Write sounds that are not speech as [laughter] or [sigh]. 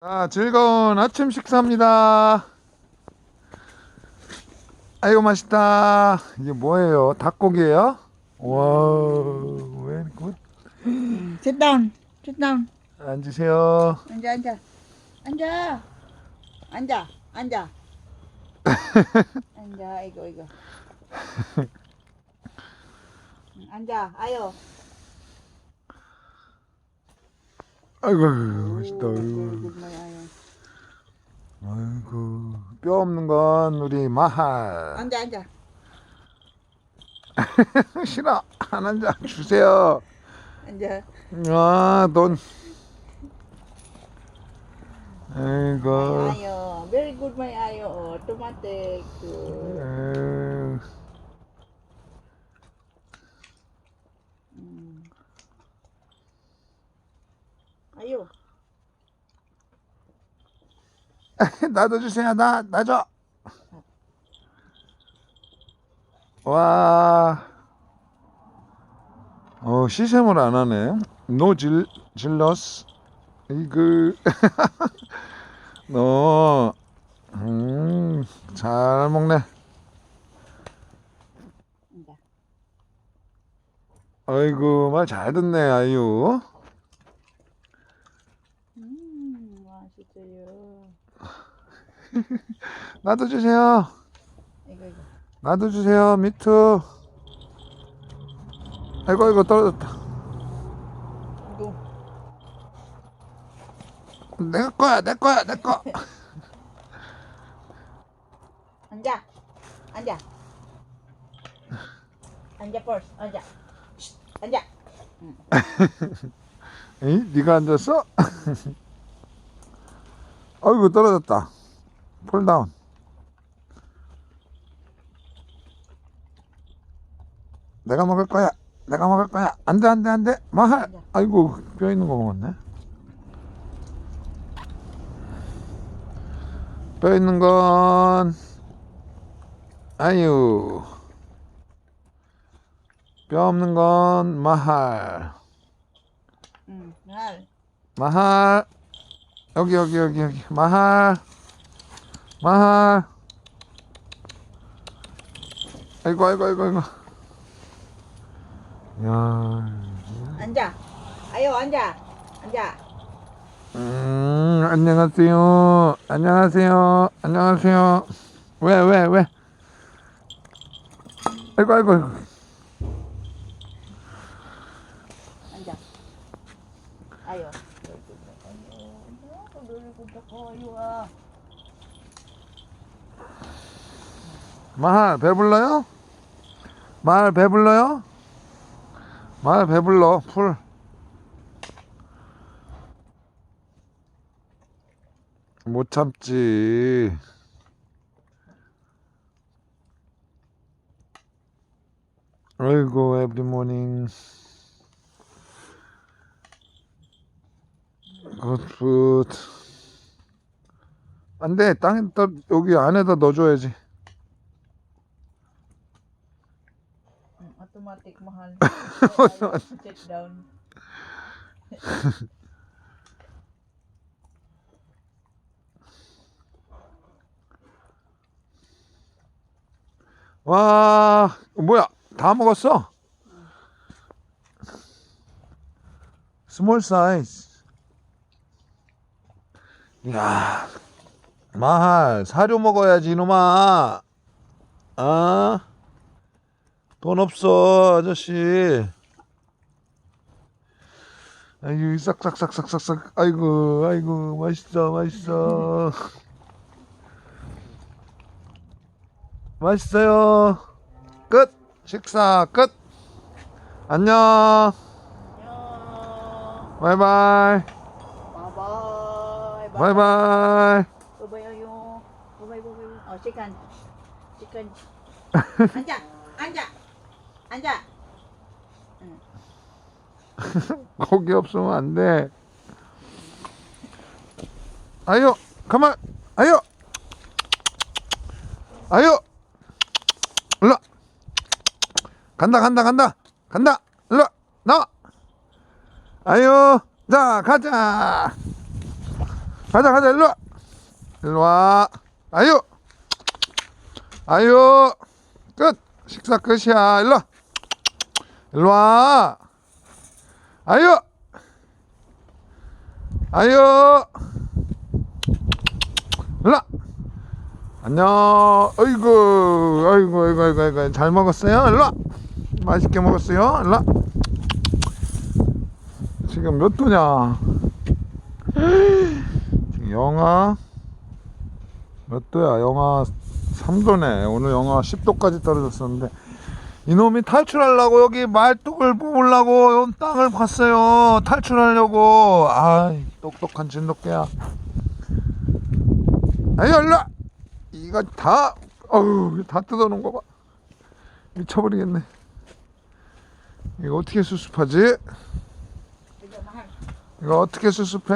자, 즐거운 아침 식사입니다. 아이고, 맛있다. 이게 뭐예요? 닭고기예요? 와, 왜, 굿. Sit down. Sit down. 앉으세요. 앉아, 앉아. 앉아. 앉아. 앉아. [laughs] 앉아. 이거, 이거. 응, 앉아. 아유. 아이고, 맛있다. 아이고, 뼈 없는 건 우리 마할. 앉아, 앉아. 싫어. 안 앉아. 주세요. 앉아. 아, 돈. 아이고. 아유. Very good, my 아유. Automatic. Good. 에휴. 음. 아유. [laughs] 나도 주세요. 나, 나 줘. 와. 어, 시샘을 안 하네. 노 질, 질러스. 이그. 너, 음, 잘 먹네. 앉아. 아이고, 말 잘 듣네, 아유. 음, 맛있어요. 나도 주세요. 이거, 이거. 나도 주세요. 미투. 아이고, 아이고, 떨어졌다. 이거. 내 거야, 내 거야, 내 거. [laughs] 앉아. 앉아. 앉아 first. 앉아. 쉿, 앉아. [laughs] 에이, 네가 앉았어? [laughs] 아이고 떨어졌다. 폴다운. 내가 먹을 거야. 내가 먹을 거야. 안돼 안돼 안돼. 마할. 아이고 뼈 있는 거 먹었네. 뼈 있는 건 아유. 뼈 없는 건 마할. 응. 날. 마할 여기 여기 여기 여기 마할 마할 아이고 아이고 아이고 아이고. 야. 앉아. 아유, 앉아. 앉아. 음, 안녕하세요. 안녕하세요. 안녕하세요. 왜 왜 왜? 아이고 아이고 아이고 앉아. 아유. 아유, 아. 마할 배불러요? 마할 배불러요? 마할 배불러 풀. 못 참지. 아이고 에브리 모닝 굿풋 안돼 땅에 떠 여기 안에다 넣어줘야지 automatic mahal. [laughs] Sit down. [laughs] 와, 뭐야? 다 먹었어? 스몰 사이즈. 야, 마할 사료 먹어야지 이놈아. 아, 돈 없어 아저씨. 아이고 싹싹싹싹싹싹. 아이고 아이고 맛있어 맛있어. 맛있어요. 끝. 식사 끝. 안녕. 안녕. 바이바이. 바이바이. 바이바이. 바이바이 아유. 바이바이 바이바이. 어, 시간. 시간. [laughs] 앉아. 앉아. 앉아. [laughs] 고기 없으면 안 돼. 아유, 가만. 아유. 아유. 와. 간다, 간다, 간다. 간다. 와. 나와. 아유. 자, 가자. 가자 가자 일로 와 일로 와 아유 아유 끝 식사 끝이야 일로 와 일로 와. 아유. 아유. 일로 와. 안녕. 어이구 아이고 아이고 아이고 아이고. 잘 먹었어요? 일로 와. 맛있게 먹었어요? 일로 와. 지금 몇 도냐? 지금 영하 몇 도야? 영하 3도네. 오늘 영하 10도까지 떨어졌었는데 이놈이 탈출하려고 여기 말뚝을 뽑으려고 요 땅을 봤어요. 탈출하려고. 아이 똑똑한 진돗개야. 아이 얼라 이거 다 어우 다 뜯어놓은 거봐. 미쳐버리겠네. 이거 어떻게 수습하지? 이거 어떻게 수습해